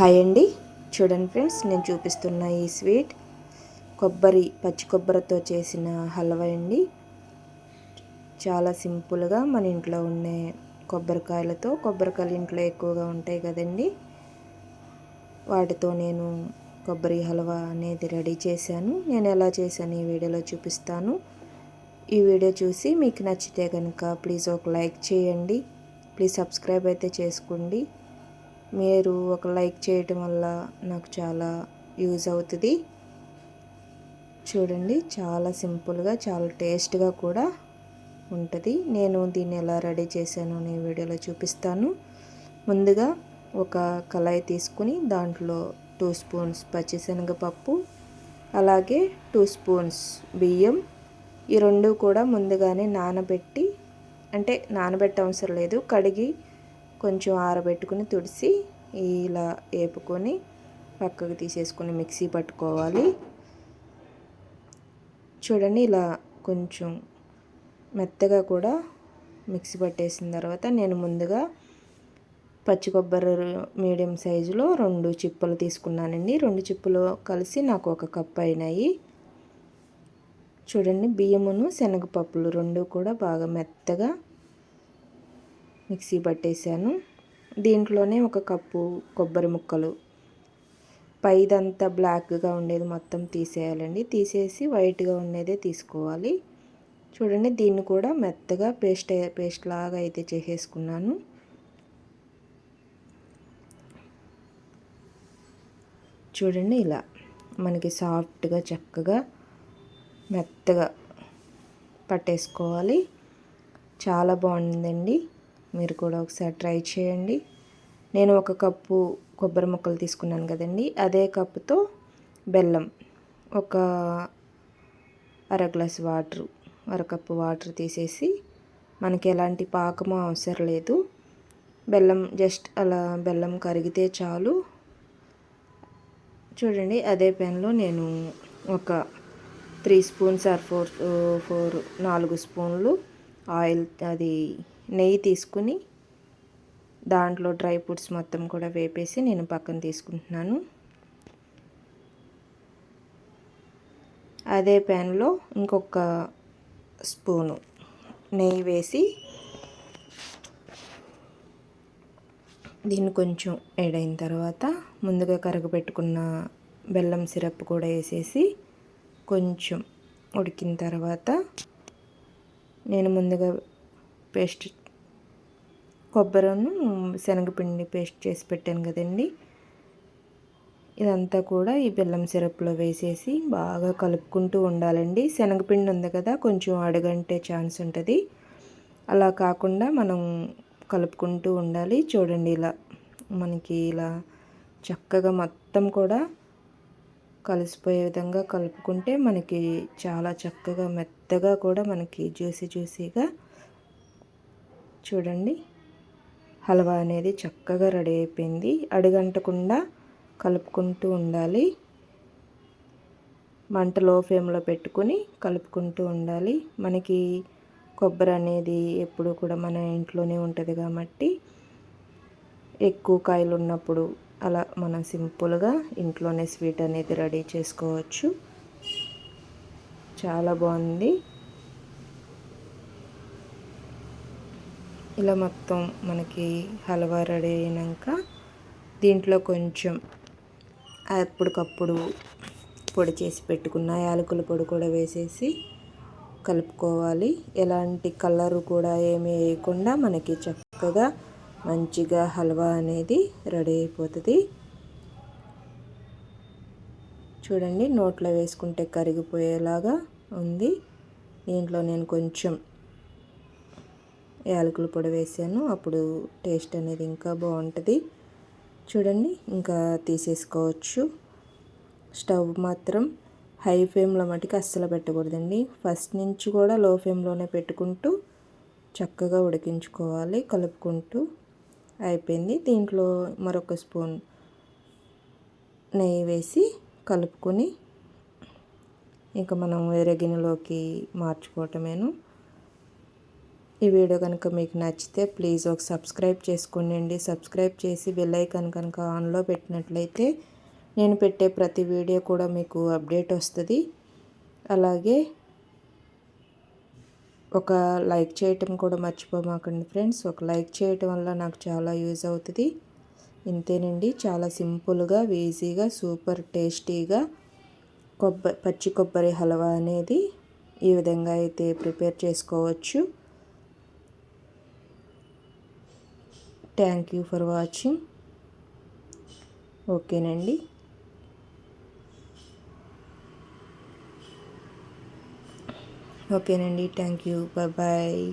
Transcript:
Hi అండి. చూడండి friends నేను చూపిస్తున్న ఈ స్వీట్ కొబ్బరి పచ్చి కొబ్బరితో చేసిన హల్వా అండి. చాలా సింపుల్గా మన ఇంట్లో ఉండే కొబ్బరికాయలతో కొబ్బరికాయలు ఇంట్లో ఎక్కువగా ఉంటాయి కదండి. వాటితో నేను కొబ్బరి హల్వా అనేది రెడీ చేశాను. నేను ఎలా చేశాను ఈ వీడియోలో చూపిస్తాను. ఈ వీడియో చూసి మీకు నచ్చితే కనుక ప్లీజ్ ఒక లైక్ చేయండి. ప్లీజ్ సబ్స్క్రైబ్ అయితే చేసుకోండి. మీరు ఒక లైక్ చేయటం వల్ల నాకు చాలా యూజ్ అవుతుంది. చూడండి చాలా సింపుల్గా చాలా టేస్ట్గా కూడా ఉంటుంది. నేను దీన్ని ఎలా రెడీ చేశాను అనే వీడియోలో చూపిస్తాను. ముందుగా ఒక కళాయి తీసుకుని దాంట్లో టూ స్పూన్స్ పచ్చిశనగపప్పు అలాగే టూ స్పూన్స్ బియ్యం. ఈ రెండు కూడా ముందుగానే నానబెట్టి అంటే నానబెట్ట అవసరం లేదు కడిగి కొంచెం ఆరబెట్టుకుని తుడిసి ఇలా వేపుకొని పక్కకు తీసేసుకుని మిక్సీ పట్టుకోవాలి. చూడండి ఇలా కొంచెం మెత్తగా కూడా మిక్సీ పట్టేసిన తర్వాత నేను ముందుగా పచ్చి కొబ్బరి మీడియం సైజులో రెండు చిప్పలు తీసుకున్నానండి. రెండు చిప్పులు కలిసి నాకు ఒక కప్ అయినాయి. చూడండి బియ్యమును శనగపప్పులు రెండు కూడా బాగా మెత్తగా మిక్సీ పట్టేశాను. దీంట్లోనే ఒక కప్పు కొబ్బరి ముక్కలు. పైదంతా బ్లాక్గా ఉండేది మొత్తం తీసేయాలండి. తీసేసి వైట్గా ఉండేదే తీసుకోవాలి. చూడండి దీన్ని కూడా మెత్తగా పేస్ట్ పేస్ట్ లాగా అయితే చేసేసుకున్నాను. చూడండి ఇలా మనకి సాఫ్ట్గా చక్కగా మెత్తగా పట్టేసుకోవాలి. చాలా బాగుందండి. మీరు కూడా ఒకసారి ట్రై చేయండి. నేను ఒక కప్పు కొబ్బరి ముక్కలు తీసుకున్నాను కదండి. అదే కప్పుతో బెల్లం ఒక అర గ్లాస్ వాటర్ అరకప్పు వాటర్ తీసేసి మనకి ఎలాంటి పాకము అవసరం లేదు. బెల్లం జస్ట్ అలా బెల్లం కరిగితే చాలు. చూడండి అదే పెన్లో నేను ఒక three spoons or four four నాలుగు స్పూన్లు ఆయిల్ అది నెయ్యి తీసుకుని దాంట్లో డ్రై ఫ్రూట్స్ మొత్తం కూడా వేపేసి నేను పక్కన తీసుకుంటున్నాను. అదే ప్యాన్లో ఇంకొక స్పూను నెయ్యి వేసి దీన్ని కొంచెం ఏడైన తర్వాత ముందుగా కరగబెట్టుకున్న బెల్లం సిరప్ కూడా వేసేసి కొంచెం ఉడికిన తర్వాత నేను ముందుగా పేస్ట్ కొబ్బరిను శనగపిండి పేస్ట్ చేసి పెట్టాను కదండి. ఇదంతా కూడా ఈ బెల్లం సిరప్లో వేసేసి బాగా కలుపుకుంటూ ఉండాలండి. శనగపిండి ఉంది కదా కొంచెం అడగంటే ఛాన్స్ ఉంటుంది. అలా కాకుండా మనం కలుపుకుంటూ ఉండాలి. చూడండి ఇలా మనకి ఇలా చక్కగా మొత్తం కూడా కలిసిపోయే విధంగా కలుపుకుంటే మనకి చాలా చక్కగా మెత్తగా కూడా మనకి జ్యూసీ జ్యూసీగా చూడండి. హల్వా అనేది చక్కగా రెడీ అయిపోయింది. అడిగంటకుండా కలుపుకుంటూ ఉండాలి. మంట లో ఫ్లేమ్లో పెట్టుకుని కలుపుకుంటూ ఉండాలి. మనకి కొబ్బరి అనేది ఎప్పుడు కూడా మన ఇంట్లోనే ఉంటుంది కాబట్టి ఎక్కువ కాయలు ఉన్నప్పుడు అలా మనం సింపుల్గా ఇంట్లోనే స్వీట్ అనేది రెడీ చేసుకోవచ్చు. చాలా బాగుంది. ఇలా మొత్తం మనకి హల్వా రెడీ అయినాక దీంట్లో కొంచెం అప్పటికప్పుడు పొడి చేసి పెట్టుకున్న యాలకుల పొడి కూడా వేసేసి కలుపుకోవాలి. ఎలాంటి కలరు కూడా ఏమీ వేయకుండా మనకి చక్కగా మంచిగా హల్వా అనేది రెడీ అయిపోతుంది. చూడండి నోట్లో వేసుకుంటే కరిగిపోయేలాగా ఉంది. దీంట్లో నేను కొంచెం యాలకుల పొడి వేసాను. అప్పుడు టేస్ట్ అనేది ఇంకా బాగుంటుంది. చూడండి ఇంకా తీసేసుకోవచ్చు. స్టవ్ మాత్రం హై ఫ్లేమ్లో మటుకు అస్సలు పెట్టకూడదండి. ఫస్ట్ నుంచి కూడా లో ఫ్లేమ్లోనే పెట్టుకుంటూ చక్కగా ఉడికించుకోవాలి కలుపుకుంటూ అయిపోయింది. దీంట్లో మరొక స్పూన్ నెయ్యి వేసి కలుపుకొని ఇంకా మనం వేరే గిన్నెలోకి మార్చుకోవటమేను. ఈ వీడియో కనుక మీకు నచ్చితే ప్లీజ్ ఒక సబ్స్క్రైబ్ చేసుకోండి సబ్స్క్రైబ్ చేసి బెల్లైకన్ కనుక ఆన్లో పెట్టినట్లయితే నేను పెట్టే ప్రతి వీడియో కూడా మీకు అప్డేట్ వస్తుంది. అలాగే ఒక లైక్ చేయటం కూడా మర్చిపోమాకండి ఫ్రెండ్స్ ఒక లైక్ చేయటం వల్ల నాకు చాలా యూజ్ అవుతుంది. ఇంతేనండి. చాలా సింపుల్గా ఈజీగా సూపర్ టేస్టీగా కొబ్బరి పచ్చి కొబ్బరి హల్వా అనేది ఈ విధంగా అయితే ప్రిపేర్ చేసుకోవచ్చు. థ్యాంక్ యూ ఫర్ వాచింగ్ ఓకేనండి ఓకేనండి థ్యాంక్ యూ బాయ్ బాయ్